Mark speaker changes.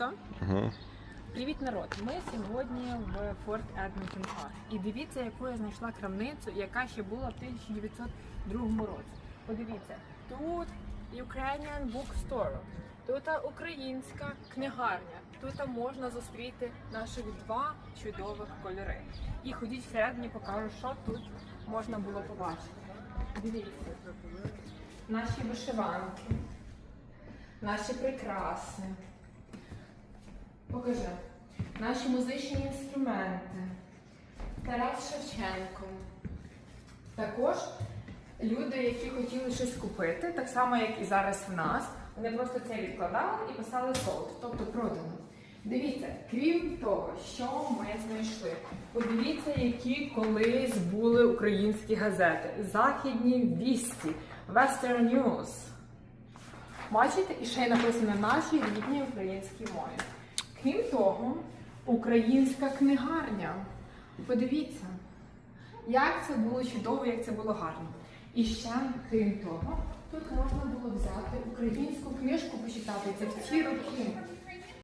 Speaker 1: Ага.
Speaker 2: Привіт, народ! Ми сьогодні в Форт Едмонтон Парк. І дивіться, яку я знайшла крамницю, яка ще була в 1902 році. Подивіться, тут Ukrainian Bookstore, тут українська книгарня. Тут можна зустріти наших два чудових кольори. І ходіть всередині, покажу, що тут можна було побачити. Дивіться, наші вишиванки, наші прикраси. Покажи. Наші музичні інструменти. Тарас Шевченко. Також люди, які хотіли щось купити, так само, як і зараз в нас, вони просто це відкладали і писали солд, тобто продано. Дивіться, крім того, що ми знайшли. Подивіться, які колись були українські газети. Західні вісті, Western News. Бачите, і ще й написано на нашій рідній українській мові. Крім того, українська книгарня. Подивіться, як це було чудово, як це було гарно. І ще, крім того, тут можна було взяти українську книжку почитати. Це в ті роки.